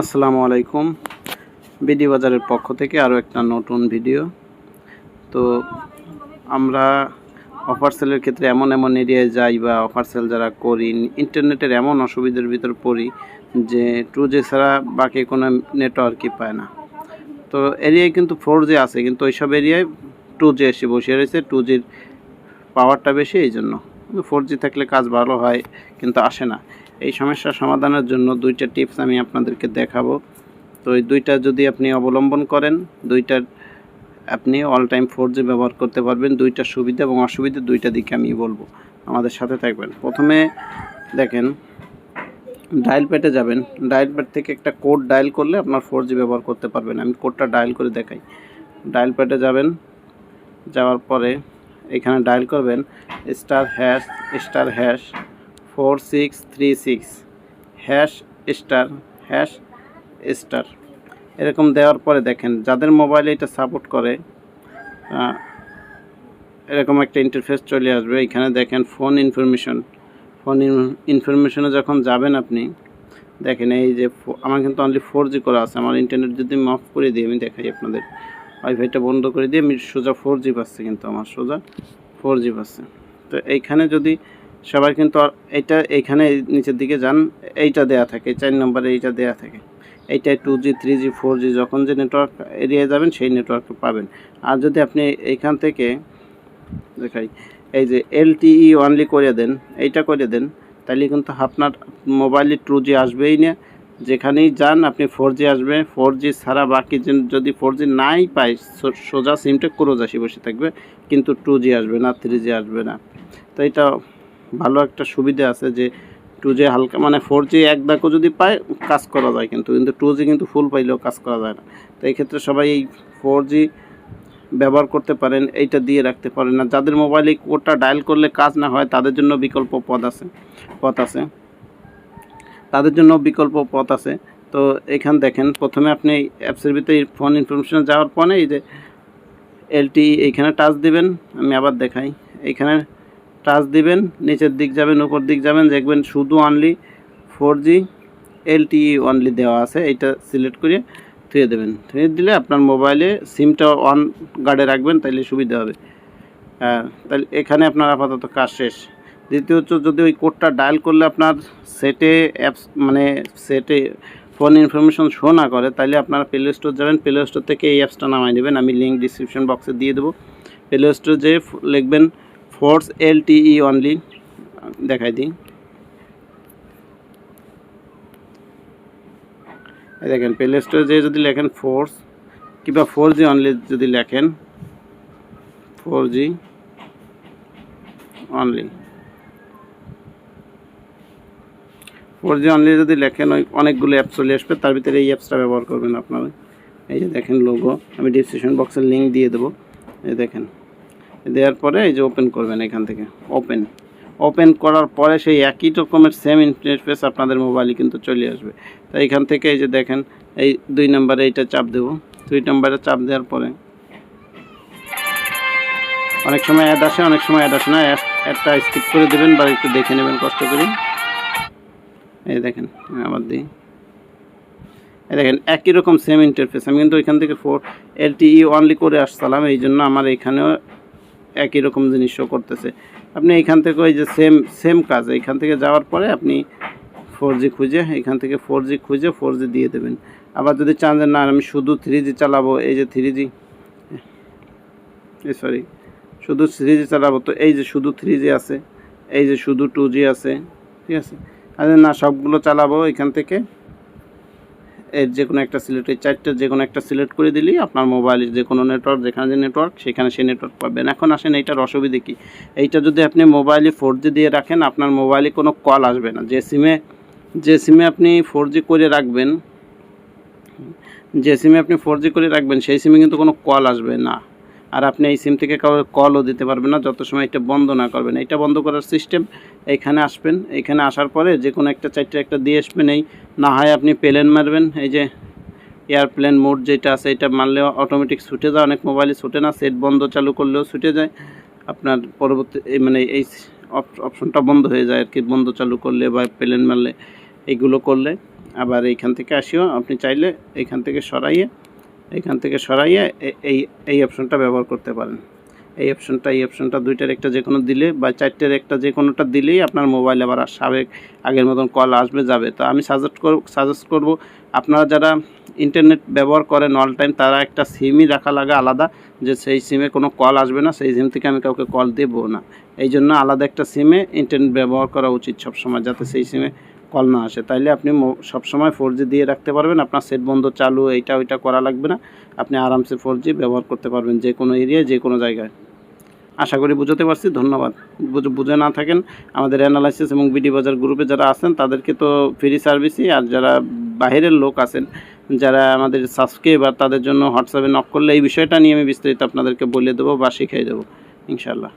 আসসালামু আলাইকুম। বিডি বাজারের পক্ষ থেকে আরও একটা নতুন ভিডিও। তো আমরা অফার সেলের ক্ষেত্রে এমন এমন এরিয়ায় যাই বা অফার সেল যারা করি ইন্টারনেটের এমন অসুবিধার ভিতর পড়ি যে টু জি ছাড়া বাকি কোনো নেটওয়ার্কই পায় না। তো এরিয়ায় কিন্তু ফোর জি আছে, কিন্তু ওইসব এরিয়ায় টু জি এসে বসে রয়েছে টু জির পাওয়ারটা বেশি এই জন্য ফোর জি থাকলে কাজ ভালো হয়, কিন্তু আসে না। এই সমস্যার সমাধানের জন্য দুইটা টিপস আমি আপনাদেরকে দেখাবো। তো এই দুইটা যদি আপনি অবলম্বন করেন দুইটার আপনি অল টাইম ফোর জি ব্যবহার করতে পারবেন। দুইটা সুবিধা এবং অসুবিধা দুইটা দিকে আমি বলব। আমাদের সাথে থাকবেন। প্রথমে দেখেন ডায়াল প্যাডে যাবেন। ডায়াল প্যাড থেকে একটা কোড ডায়াল করলে আপনার ফোর জি ব্যবহার করতে পারবেন। আমি কোডটা ডায়াল করে দেখাই। ডায়াল প্যাডে যাবেন। যাওয়ার পরে এখানে ডায়াল করবেন star hash star hash four six three six hash star hash star এরকম দেওয়ার পরে দেখেন, যাদের মোবাইলে এটা সাপোর্ট করে এরকম একটা ইন্টারফেস চলে আসবে। এখানে দেখেন ফোন ইনফরমেশন ফোন ইনফরমেশনে যখন যাবেন আপনি, দেখেন এই যে আমার কিন্তু অনলি ফোর জি করা আছে। আমার ইন্টারনেট যদি আমি অফ করে দিই, আমি দেখাই আপনাদের। ওয়াইফাইটা বন্ধ করে দিয়ে আমি সোজা ফোর জি পাচ্ছে কিন্তু, আমার সোজা ফোর জি পাচ্ছে। তো এইখানে যদি সবার কিন্তু এইটা এইখানে এই নিচের দিকে যান, এইটা দেয়া থাকে, চার নম্বরে এইটা দেয়া থাকে। এইটাই two G three G four G যখন যে নেটওয়ার্ক এরিয়ায় যাবেন, সেই নেটওয়ার্কটা পাবেন। আর যদি আপনি এইখান থেকে দেখাই, এই যে এলটিই অনলি করে দেন, এইটা করে দেন, তাহলে কিন্তু আপনার মোবাইলে টু জি আসবেই না। যেখানেই যান, আপনি ফোর জি আসবে ফোর জি ছাড়া বাকি যদি ফোর জি নাই পায় সোজা সিমটা ক্রোজ আসি বসে থাকবে, কিন্তু টু জি আসবে না থ্রি জি আসবে না। তো এটা ভালো একটা সুবিধা আছে যে টু জি হালকা মানে ফোর জি এক দাকও যদি পায়, কাজ করা যায় কিন্তু কিন্তু টু জি কিন্তু ফুল পাইলেও কাজ করা যায় না। তো এই ক্ষেত্রে সবাই এই ফোর জি ব্যবহার করতে পারেন, এইটা দিয়ে রাখতে পারেন না। যাদের মোবাইলে কোডটা ডায়াল করলে কাজ না হয়, তাদের জন্য বিকল্প পথ আছে পথ আছে। তাদের জন্য বিকল্প পথ আছে। তো এখান দেখেন, প্রথমে আপনি অ্যাপসের ভিতরে ফোন ইনফরমেশন যাওয়ার পরে এই যে এলটি এইখানে টাচ দিবেন, আমি আবার দেখাই। এইখানে টাচ দিবেন, নিচের দিক যাবেন, উপর দিক যাবেন, দেখবেন শুধু only four G LTE only দেওয়া আছে, এইটা সিলেক্ট করে থুয়ে দেবেন। থুয়ে দিলে আপনার মোবাইলে সিমটা অন গার্ডে রাখবেন তাহলে সুবিধা হবে। হ্যাঁ তাহলে এখানে আপনার আপাতত কাজ শেষ। দ্বিতীয়ত যদি ওই কোডটা ডায়াল করলে আপনার সেটে অ্যাপস মানে সেটে ফোন ইনফরমেশন শো না করে তাহলে আপনারা প্লে স্টোর যাবেন প্লে স্টোর থেকে এই অ্যাপসটা নামাই নেবেন। আমি লিঙ্ক ডিসক্রিপশন বক্সে দিয়ে দেবো। প্লে স্টোর যে লিখবেন ফোর্স এল টিই অনলি দেখাই দিই। দেখেন প্লে স্টোরে যে যদি লেখেন ফোর্স কিংবা ফোর জি অনলি যদি লেখেন four G only four G only যদি লেখেন, ওই অনেকগুলো অ্যাপস চলে আসবে, তার ভিতরে এই অ্যাপসটা ব্যবহার করবেন আপনারা। এই যে দেখেন লোগো আমি ডিসক্রিপশন বক্সের লিঙ্ক দিয়ে দেবো। এই দেখেন। দেওয়ার পরে এই যে ওপেন করবেন এখান থেকে ওপেন ওপেন করার পরে সেই একই রকমের সেম ইন্টারফেস আপনাদের মোবাইলে কিন্তু চলে আসবে। তো এখান থেকে এই যে দেখেন, এই দুই নম্বরে এইটা চাপ দেবো। দুই নম্বরে চাপ দেওয়ার পরে অনেক সময় অ্যাড আসে, অনেক সময় অ্যাড আসে না। অ্যাডটা স্কিপ করে দেবেন বা একটু দেখে নেবেন, কষ্ট করে। এই দেখেন আবার দিই। এই দেখেন, একই রকম সেম ইন্টারফেস আমি কিন্তু এখান থেকে ফোর এলটিই অনলি করে আসছিলাম, এই জন্য আমার এখানেও একই রকম জিনিস শো করতেছে। আপনি এখান থেকে ওই যে সেম সেম কাজ এখান থেকে যাওয়ার পরে আপনি ফোর জি খুঁজে এখান থেকে ফোর জি খুঁজে ফোর জি দিয়ে দেবেন। আবার যদি চান যে না, আমি শুধু থ্রি জি চালাবো, এই যে থ্রি জি সরি শুধু থ্রি জি চালাবো, তো এই যে শুধু থ্রি জি আছে, এই যে শুধু টু জি আছে, ঠিক আছে? আর না, সবগুলো চালাবো এখান থেকে। এর যে কোনো একটা সিলেক্ট এই চারটে যে কোনো একটা সিলেক্ট করে দিলেই আপনার মোবাইলের যে কোনো নেটওয়ার্ক যেখানে যে নেটওয়ার্ক সেখানে সেই নেটওয়ার্ক পাবেন। এখন আসেন এইটার অসুবিধে কী? এইটা যদি আপনি মোবাইলে ফোর দিয়ে রাখেন, আপনার মোবাইলে কোনো কল আসবে না। যে সিমে যে সিমে আপনি ফোর করে রাখবেন, যে সিমে আপনি ফোর করে রাখবেন, সেই সিমে কিন্তু কোনো কল আসবে না। আর আপনি এই সিম থেকে কারও কলও দিতে পারবেন না, যত সময় এটা বন্ধ না করবেন। এটা বন্ধ করার সিস্টেম এইখানে আসবেন। এইখানে আসার পরে যে কোনো একটা চারটে একটা দিয়ে আসবেন। এই না হয় আপনি প্লেন মারবেন। এই যে এয়ারপ্লেন মোড যেটা আছে, এটা মারলেও অটোমেটিক ছুটে যায়। অনেক মোবাইলে ছুটে না সেট বন্ধ চালু করলেও ছুটে যায়। আপনার পরবর্তী মানে এই অপশনটা বন্ধ হয়ে যায় আর কি বন্ধ চালু করলে বা প্লেন মারলে এইগুলো করলে। আবার এইখান থেকে আসিও। আপনি চাইলে এইখান থেকে সরাইয়ে এইখান থেকে সরাইয়ে এই এই অপশনটা ব্যবহার করতে পারেন। এই অপশনটা এই অপশনটা দুইটার একটা যে কোনো দিলে বা চারটের একটা যে কোনোটা দিলেই আপনার মোবাইল আবার সাবেক আগের মতন কল আসবে, যাবে। তো আমি সাজেস্ট করব সাজেস্ট করব, আপনারা যারা ইন্টারনেট ব্যবহার করেন অল টাইম তারা একটা সিমই রাখা লাগে আলাদা, যে সেই সিমে কোনো কল আসবে না, সেই সিম থেকে আমি কাউকে কল দেবো না। এই জন্য আলাদা একটা সিমে ইন্টারনেট ব্যবহার করা উচিত সবসময়, যাতে সেই সিমে কল না আসে, তাইলে আপনি সবসময় ফোর জি দিয়ে রাখতে পারবেন। আপনার সেট বন্ধ চালু, এইটা ওইটা করা লাগবে না। আপনি আরামসে ফোর জি ব্যবহার করতে পারবেন যে কোনো এরিয়ায় যে কোনো জায়গায়। আশা করি বুঝতে পারছি, ধন্যবাদ। বুঝ- না থাকেন, আমাদের অ্যানালাইসিস এবং বিডি বাজার গ্রুপে যারা আছেন, তাদেরকে তো ফ্রি সার্ভিসই আর যারা বাইরের লোক আছেন, যারা আমাদের সাবস্ক্রাইবার তাদের জন্য হোয়াটসঅ্যাপে নক করলে এই বিষয়টা নিয়ে আমি বিস্তারিত আপনাদেরকে বলে দেবো বা শিখিয়ে দেবো ইনশাল্লাহ